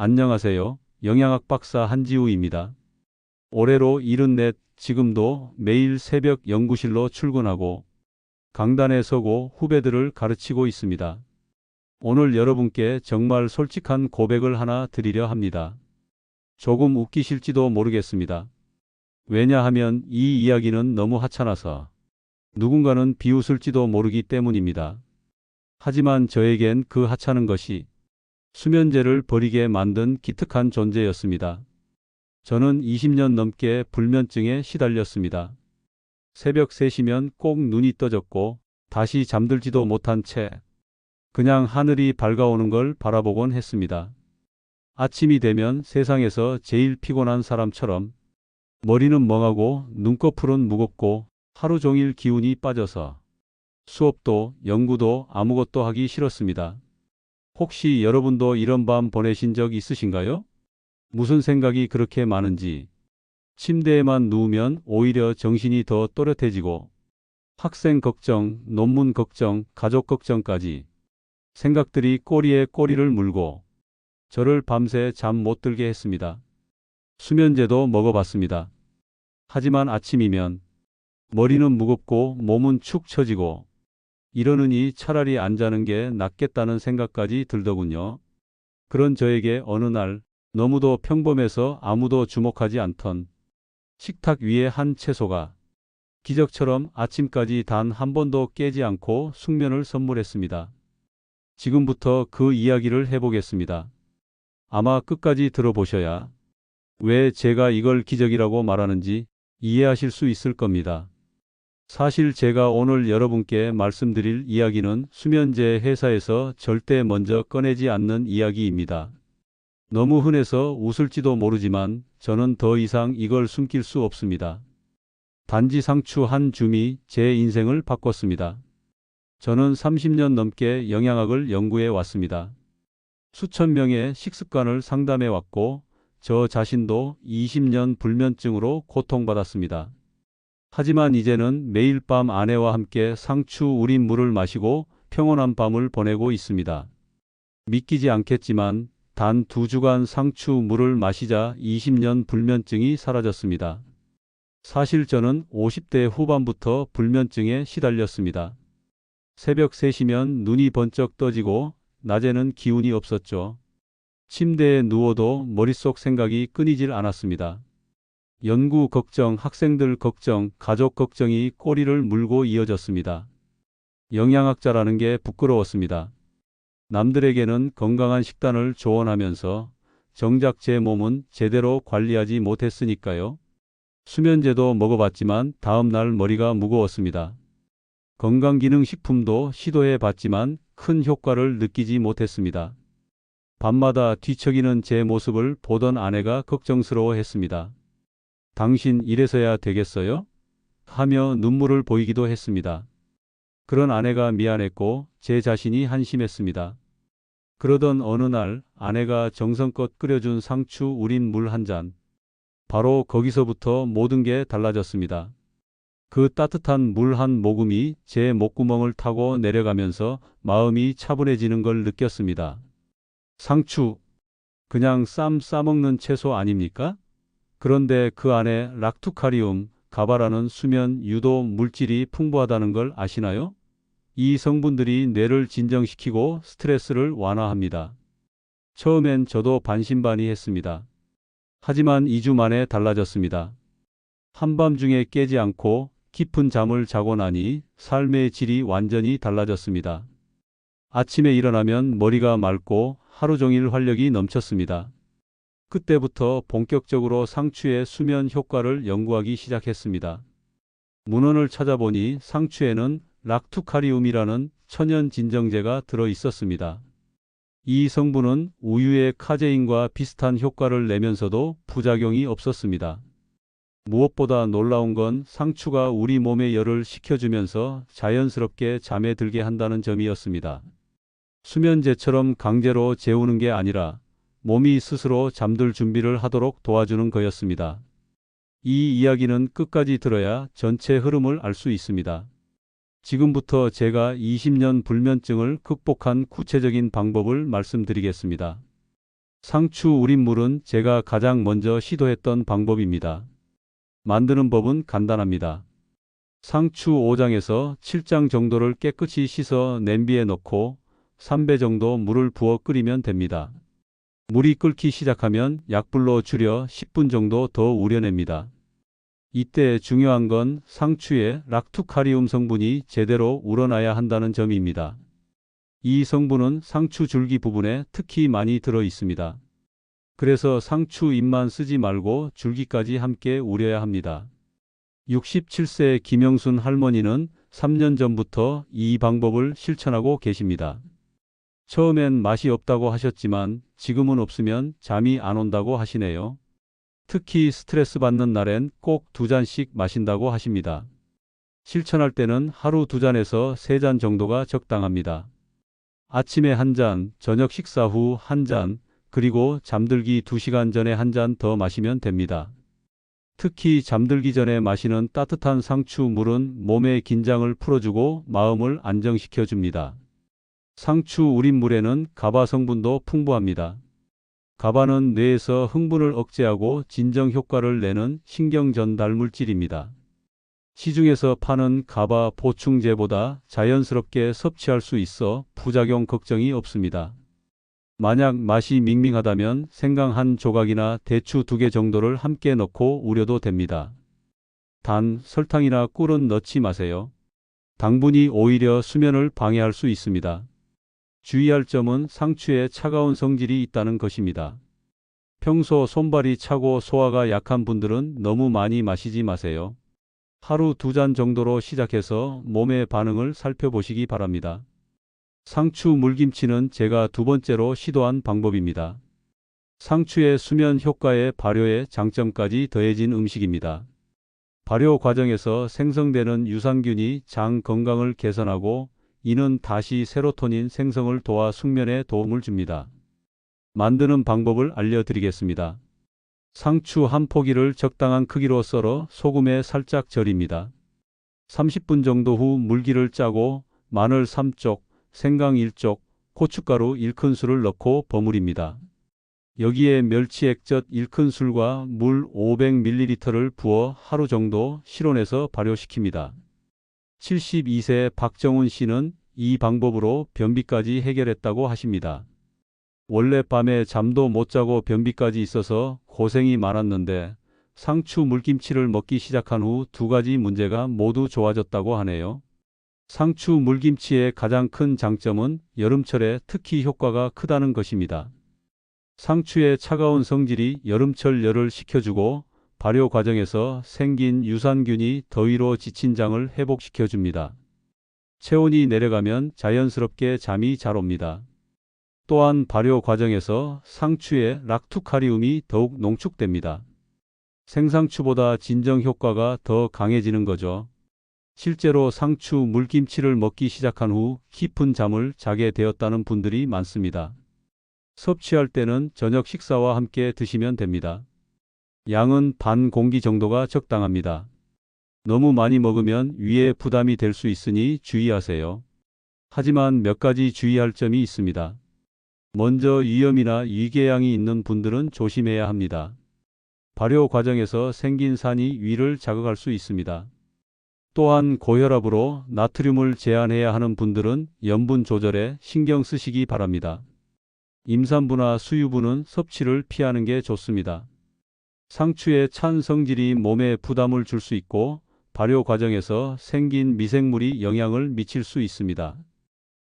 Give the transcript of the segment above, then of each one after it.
안녕하세요. 영양학 박사 한지우입니다. 올해로 74, 지금도 매일 새벽 연구실로 출근하고 강단에 서고 후배들을 가르치고 있습니다. 오늘 여러분께 정말 솔직한 고백을 하나 드리려 합니다. 조금 웃기실지도 모르겠습니다. 왜냐하면 이 이야기는 너무 하찮아서 누군가는 비웃을지도 모르기 때문입니다. 하지만 저에겐 그 하찮은 것이 수면제를 버리게 만든 기특한 존재였습니다. 저는 20년 넘게 불면증에 시달렸습니다. 새벽 3시면 꼭 눈이 떠졌고 다시 잠들지도 못한 채 그냥 하늘이 밝아오는 걸 바라보곤 했습니다. 아침이 되면 세상에서 제일 피곤한 사람처럼 머리는 멍하고 눈꺼풀은 무겁고 하루 종일 기운이 빠져서 수업도 연구도 아무것도 하기 싫었습니다. 혹시 여러분도 이런 밤 보내신 적 있으신가요? 무슨 생각이 그렇게 많은지 침대에만 누우면 오히려 정신이 더 또렷해지고 학생 걱정, 논문 걱정, 가족 걱정까지 생각들이 꼬리에 꼬리를 물고 저를 밤새 잠 못 들게 했습니다. 수면제도 먹어봤습니다. 하지만 아침이면 머리는 무겁고 몸은 축 처지고 이러느니 차라리 안 자는 게 낫겠다는 생각까지 들더군요. 그런 저에게 어느 날 너무도 평범해서 아무도 주목하지 않던 식탁 위에 한 채소가 기적처럼 아침까지 단 한 번도 깨지 않고 숙면을 선물했습니다. 지금부터 그 이야기를 해보겠습니다. 아마 끝까지 들어보셔야 왜 제가 이걸 기적이라고 말하는지 이해하실 수 있을 겁니다. 사실 제가 오늘 여러분께 말씀드릴 이야기는 수면제 회사에서 절대 먼저 꺼내지 않는 이야기입니다. 너무 흔해서 웃을지도 모르지만 저는 더 이상 이걸 숨길 수 없습니다. 단지 상추 한 줌이 제 인생을 바꿨습니다. 저는 30년 넘게 영양학을 연구해 왔습니다. 수천 명의 식습관을 상담해 왔고 저 자신도 20년 불면증으로 고통받았습니다. 하지만 이제는 매일 밤 아내와 함께 상추 우린 물을 마시고 평온한 밤을 보내고 있습니다. 믿기지 않겠지만 단 두 주간 상추 물을 마시자 20년 불면증이 사라졌습니다. 사실 저는 50대 후반부터 불면증에 시달렸습니다. 새벽 3시면 눈이 번쩍 떠지고 낮에는 기운이 없었죠. 침대에 누워도 머릿속 생각이 끊이질 않았습니다. 연구 걱정, 학생들 걱정, 가족 걱정이 꼬리를 물고 이어졌습니다. 영양학자라는 게 부끄러웠습니다. 남들에게는 건강한 식단을 조언하면서 정작 제 몸은 제대로 관리하지 못했으니까요. 수면제도 먹어봤지만 다음날 머리가 무거웠습니다. 건강기능식품도 시도해 봤지만 큰 효과를 느끼지 못했습니다. 밤마다 뒤척이는 제 모습을 보던 아내가 걱정스러워 했습니다. 당신 이래서야 되겠어요? 하며 눈물을 보이기도 했습니다. 그런 아내가 미안했고 제 자신이 한심했습니다. 그러던 어느 날 아내가 정성껏 끓여준 상추 우린 물 한 잔. 바로 거기서부터 모든 게 달라졌습니다. 그 따뜻한 물 한 모금이 제 목구멍을 타고 내려가면서 마음이 차분해지는 걸 느꼈습니다. 상추. 그냥 쌈 싸먹는 채소 아닙니까? 그런데 그 안에 락투카리움, 가바라는 수면 유도 물질이 풍부하다는 걸 아시나요? 이 성분들이 뇌를 진정시키고 스트레스를 완화합니다. 처음엔 저도 반신반의했습니다. 하지만 2주 만에 달라졌습니다. 한밤중에 깨지 않고 깊은 잠을 자고 나니 삶의 질이 완전히 달라졌습니다. 아침에 일어나면 머리가 맑고 하루 종일 활력이 넘쳤습니다. 그때부터 본격적으로 상추의 수면 효과를 연구하기 시작했습니다. 문헌을 찾아보니 상추에는 락투카리움이라는 천연 진정제가 들어 있었습니다. 이 성분은 우유의 카제인과 비슷한 효과를 내면서도 부작용이 없었습니다. 무엇보다 놀라운 건 상추가 우리 몸의 열을 식혀주면서 자연스럽게 잠에 들게 한다는 점이었습니다. 수면제처럼 강제로 재우는 게 아니라 몸이 스스로 잠들 준비를 하도록 도와주는 거였습니다. 이 이야기는 끝까지 들어야 전체 흐름을 알 수 있습니다. 지금부터 제가 20년 불면증을 극복한 구체적인 방법을 말씀드리겠습니다. 상추 우린물은 제가 가장 먼저 시도했던 방법입니다. 만드는 법은 간단합니다. 상추 5장에서 7장 정도를 깨끗이 씻어 냄비에 넣고 3배 정도 물을 부어 끓이면 됩니다. 물이 끓기 시작하면 약불로 줄여 10분 정도 더 우려냅니다. 이때 중요한 건 상추의 락투카리움 성분이 제대로 우러나야 한다는 점입니다. 이 성분은 상추 줄기 부분에 특히 많이 들어 있습니다. 그래서 상추 잎만 쓰지 말고 줄기까지 함께 우려야 합니다. 67세 김영순 할머니는 3년 전부터 이 방법을 실천하고 계십니다. 처음엔 맛이 없다고 하셨지만 지금은 없으면 잠이 안 온다고 하시네요. 특히 스트레스 받는 날엔 꼭 두 잔씩 마신다고 하십니다. 실천할 때는 하루 두 잔에서 세 잔 정도가 적당합니다. 아침에 한 잔, 저녁 식사 후 한 잔, 그리고 잠들기 2시간 전에 한 잔 더 마시면 됩니다. 특히 잠들기 전에 마시는 따뜻한 상추 물은 몸의 긴장을 풀어주고 마음을 안정시켜 줍니다. 상추 우린 물에는 가바 성분도 풍부합니다. 가바는 뇌에서 흥분을 억제하고 진정 효과를 내는 신경 전달 물질입니다. 시중에서 파는 가바 보충제보다 자연스럽게 섭취할 수 있어 부작용 걱정이 없습니다. 만약 맛이 밍밍하다면 생강 한 조각이나 대추 두 개 정도를 함께 넣고 우려도 됩니다. 단, 설탕이나 꿀은 넣지 마세요. 당분이 오히려 수면을 방해할 수 있습니다. 주의할 점은 상추에 차가운 성질이 있다는 것입니다. 평소 손발이 차고 소화가 약한 분들은 너무 많이 마시지 마세요. 하루 두 잔 정도로 시작해서 몸의 반응을 살펴보시기 바랍니다. 상추 물김치는 제가 두 번째로 시도한 방법입니다. 상추의 수면 효과에 발효의 장점까지 더해진 음식입니다. 발효 과정에서 생성되는 유산균이 장 건강을 개선하고 이는 다시 세로토닌 생성을 도와 숙면에 도움을 줍니다. 만드는 방법을 알려드리겠습니다. 상추 한 포기를 적당한 크기로 썰어 소금에 살짝 절입니다. 30분 정도 후 물기를 짜고 마늘 3쪽, 생강 1쪽, 고춧가루 1큰술을 넣고 버무립니다. 여기에 멸치 액젓 1큰술과 물 500ml를 부어 하루 정도 실온에서 발효시킵니다. 72세 박정훈 씨는 이 방법으로 변비까지 해결했다고 하십니다. 원래 밤에 잠도 못 자고 변비까지 있어서 고생이 많았는데 상추 물김치를 먹기 시작한 후 두 가지 문제가 모두 좋아졌다고 하네요. 상추 물김치의 가장 큰 장점은 여름철에 특히 효과가 크다는 것입니다. 상추의 차가운 성질이 여름철 열을 식혀주고 발효 과정에서 생긴 유산균이 더위로 지친 장을 회복시켜 줍니다. 체온이 내려가면 자연스럽게 잠이 잘 옵니다. 또한 발효 과정에서 상추의 락투카리움이 더욱 농축됩니다. 생상추보다 진정 효과가 더 강해지는 거죠. 실제로 상추 물김치를 먹기 시작한 후 깊은 잠을 자게 되었다는 분들이 많습니다. 섭취할 때는 저녁 식사와 함께 드시면 됩니다. 양은 반 공기 정도가 적당합니다. 너무 많이 먹으면 위에 부담이 될 수 있으니 주의하세요. 하지만 몇 가지 주의할 점이 있습니다. 먼저 위염이나 위궤양이 있는 분들은 조심해야 합니다. 발효 과정에서 생긴 산이 위를 자극할 수 있습니다. 또한 고혈압으로 나트륨을 제한해야 하는 분들은 염분 조절에 신경 쓰시기 바랍니다. 임산부나 수유부는 섭취를 피하는 게 좋습니다. 상추의 찬 성질이 몸에 부담을 줄 수 있고 발효 과정에서 생긴 미생물이 영향을 미칠 수 있습니다.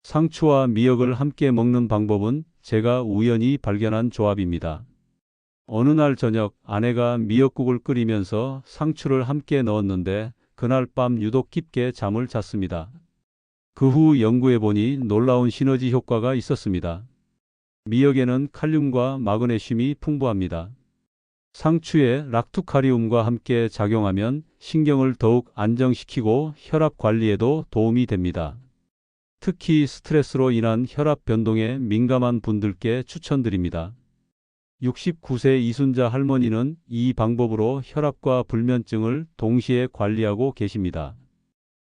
상추와 미역을 함께 먹는 방법은 제가 우연히 발견한 조합입니다. 어느 날 저녁 아내가 미역국을 끓이면서 상추를 함께 넣었는데 그날 밤 유독 깊게 잠을 잤습니다. 그 후 연구해 보니 놀라운 시너지 효과가 있었습니다. 미역에는 칼륨과 마그네슘이 풍부합니다. 상추에 락투카리움과 함께 작용하면 신경을 더욱 안정시키고 혈압 관리에도 도움이 됩니다. 특히 스트레스로 인한 혈압 변동에 민감한 분들께 추천드립니다. 69세 이순자 할머니는 이 방법으로 혈압과 불면증을 동시에 관리하고 계십니다.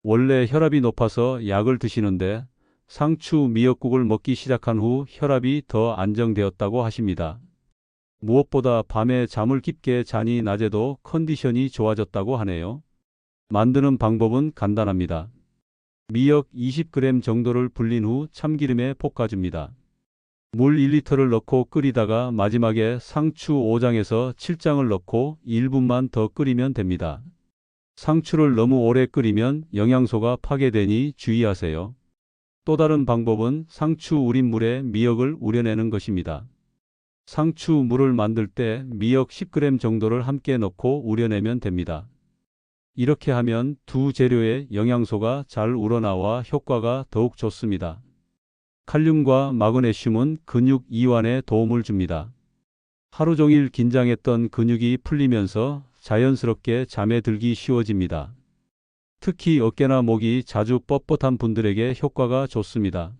원래 혈압이 높아서 약을 드시는데 상추 미역국을 먹기 시작한 후 혈압이 더 안정되었다고 하십니다. 무엇보다 밤에 잠을 깊게 자니 낮에도 컨디션이 좋아졌다고 하네요. 만드는 방법은 간단합니다. 미역 20g 정도를 불린 후 참기름에 볶아줍니다. 물 1리터를 넣고 끓이다가 마지막에 상추 5장에서 7장을 넣고 1분만 더 끓이면 됩니다. 상추를 너무 오래 끓이면 영양소가 파괴되니 주의하세요. 또 다른 방법은 상추 우린 물에 미역을 우려내는 것입니다. 상추 물을 만들 때 미역 10g 정도를 함께 넣고 우려내면 됩니다. 이렇게 하면 두 재료의 영양소가 잘 우러나와 효과가 더욱 좋습니다. 칼륨과 마그네슘은 근육 이완에 도움을 줍니다. 하루 종일 긴장했던 근육이 풀리면서 자연스럽게 잠에 들기 쉬워집니다. 특히 어깨나 목이 자주 뻣뻣한 분들에게 효과가 좋습니다.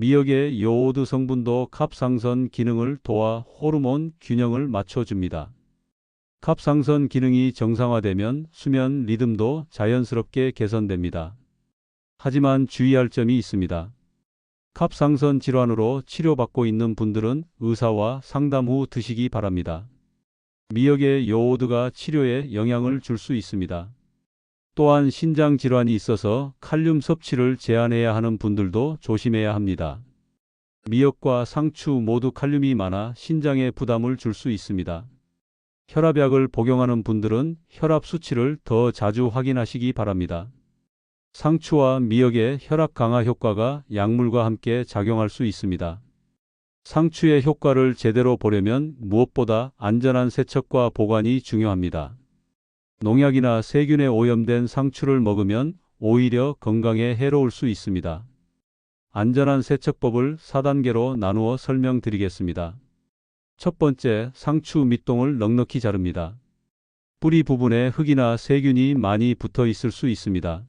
미역의 요오드 성분도 갑상선 기능을 도와 호르몬 균형을 맞춰줍니다. 갑상선 기능이 정상화되면 수면 리듬도 자연스럽게 개선됩니다. 하지만 주의할 점이 있습니다. 갑상선 질환으로 치료받고 있는 분들은 의사와 상담 후 드시기 바랍니다. 미역의 요오드가 치료에 영향을 줄 수 있습니다. 또한 신장 질환이 있어서 칼륨 섭취를 제한해야 하는 분들도 조심해야 합니다. 미역과 상추 모두 칼륨이 많아 신장에 부담을 줄 수 있습니다. 혈압약을 복용하는 분들은 혈압 수치를 더 자주 확인하시기 바랍니다. 상추와 미역의 혈압 강화 효과가 약물과 함께 작용할 수 있습니다. 상추의 효과를 제대로 보려면 무엇보다 안전한 세척과 보관이 중요합니다. 농약이나 세균에 오염된 상추를 먹으면 오히려 건강에 해로울 수 있습니다. 안전한 세척법을 4단계로 나누어 설명드리겠습니다. 첫 번째, 상추 밑동을 넉넉히 자릅니다. 뿌리 부분에 흙이나 세균이 많이 붙어 있을 수 있습니다.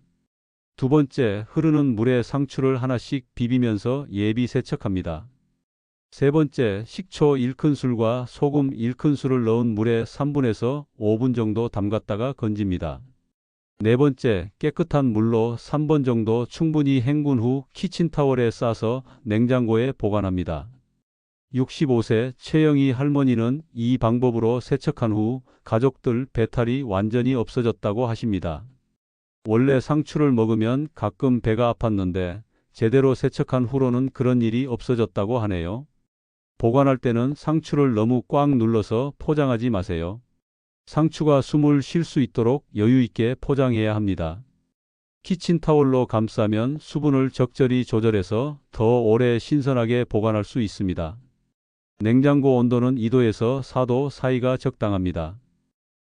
두 번째, 흐르는 물에 상추를 하나씩 비비면서 예비 세척합니다. 세 번째, 식초 1큰술과 소금 1큰술을 넣은 물에 3분에서 5분 정도 담갔다가 건집니다. 네 번째, 깨끗한 물로 3번 정도 충분히 헹군 후 키친타월에 싸서 냉장고에 보관합니다. 65세 최영희 할머니는 이 방법으로 세척한 후 가족들 배탈이 완전히 없어졌다고 하십니다. 원래 상추를 먹으면 가끔 배가 아팠는데 제대로 세척한 후로는 그런 일이 없어졌다고 하네요. 보관할 때는 상추를 너무 꽉 눌러서 포장하지 마세요. 상추가 숨을 쉴 수 있도록 여유 있게 포장해야 합니다. 키친타올로 감싸면 수분을 적절히 조절해서 더 오래 신선하게 보관할 수 있습니다. 냉장고 온도는 2도에서 4도 사이가 적당합니다.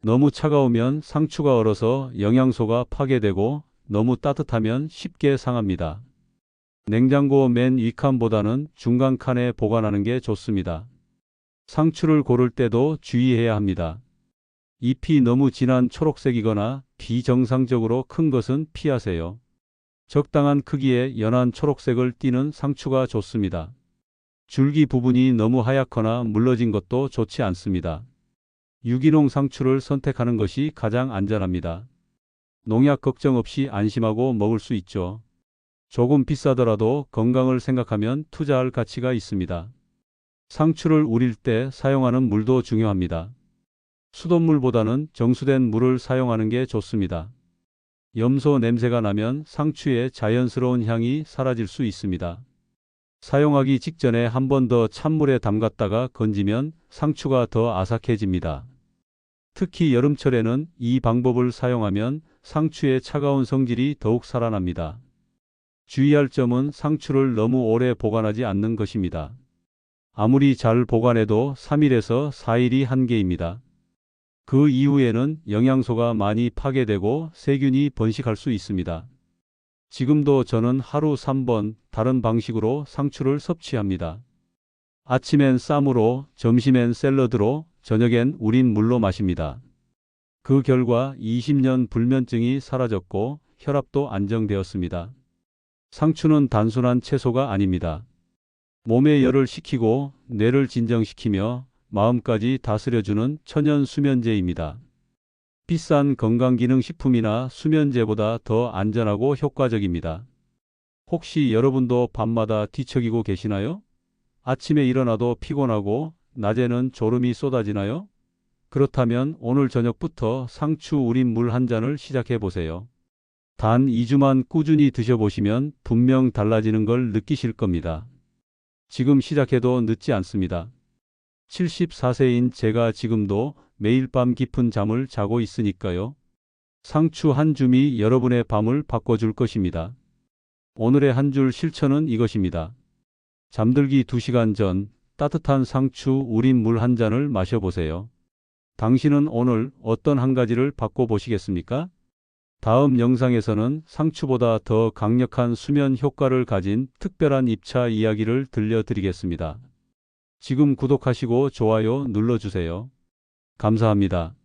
너무 차가우면 상추가 얼어서 영양소가 파괴되고 너무 따뜻하면 쉽게 상합니다. 냉장고 맨 위칸보다는 중간 칸에 보관하는 게 좋습니다. 상추를 고를 때도 주의해야 합니다. 잎이 너무 진한 초록색이거나 비정상적으로 큰 것은 피하세요. 적당한 크기의 연한 초록색을 띠는 상추가 좋습니다. 줄기 부분이 너무 하얗거나 물러진 것도 좋지 않습니다. 유기농 상추를 선택하는 것이 가장 안전합니다. 농약 걱정 없이 안심하고 먹을 수 있죠. 조금 비싸더라도 건강을 생각하면 투자할 가치가 있습니다. 상추를 우릴 때 사용하는 물도 중요합니다. 수돗물보다는 정수된 물을 사용하는 게 좋습니다. 염소 냄새가 나면 상추의 자연스러운 향이 사라질 수 있습니다. 사용하기 직전에 한 번 더 찬물에 담갔다가 건지면 상추가 더 아삭해집니다. 특히 여름철에는 이 방법을 사용하면 상추의 차가운 성질이 더욱 살아납니다. 주의할 점은 상추를 너무 오래 보관하지 않는 것입니다. 아무리 잘 보관해도 3일에서 4일이 한계입니다. 그 이후에는 영양소가 많이 파괴되고 세균이 번식할 수 있습니다. 지금도 저는 하루 3번 다른 방식으로 상추를 섭취합니다. 아침엔 쌈으로, 점심엔 샐러드로, 저녁엔 우린 물로 마십니다. 그 결과 20년 불면증이 사라졌고 혈압도 안정되었습니다. 상추는 단순한 채소가 아닙니다. 몸의 열을 식히고 뇌를 진정시키며 마음까지 다스려주는 천연 수면제입니다. 비싼 건강기능식품이나 수면제보다 더 안전하고 효과적입니다. 혹시 여러분도 밤마다 뒤척이고 계시나요? 아침에 일어나도 피곤하고 낮에는 졸음이 쏟아지나요? 그렇다면 오늘 저녁부터 상추 우린 물 한 잔을 시작해 보세요. 단 2주만 꾸준히 드셔보시면 분명 달라지는 걸 느끼실 겁니다. 지금 시작해도 늦지 않습니다. 74세인 제가 지금도 매일 밤 깊은 잠을 자고 있으니까요. 상추 한 줌이 여러분의 밤을 바꿔줄 것입니다. 오늘의 한 줄 실천은 이것입니다. 잠들기 2시간 전 따뜻한 상추 우린 물 한 잔을 마셔보세요. 당신은 오늘 어떤 한 가지를 바꿔보시겠습니까? 다음 영상에서는 상추보다 더 강력한 수면 효과를 가진 특별한 입차 이야기를 들려드리겠습니다. 지금 구독하시고 좋아요 눌러주세요. 감사합니다.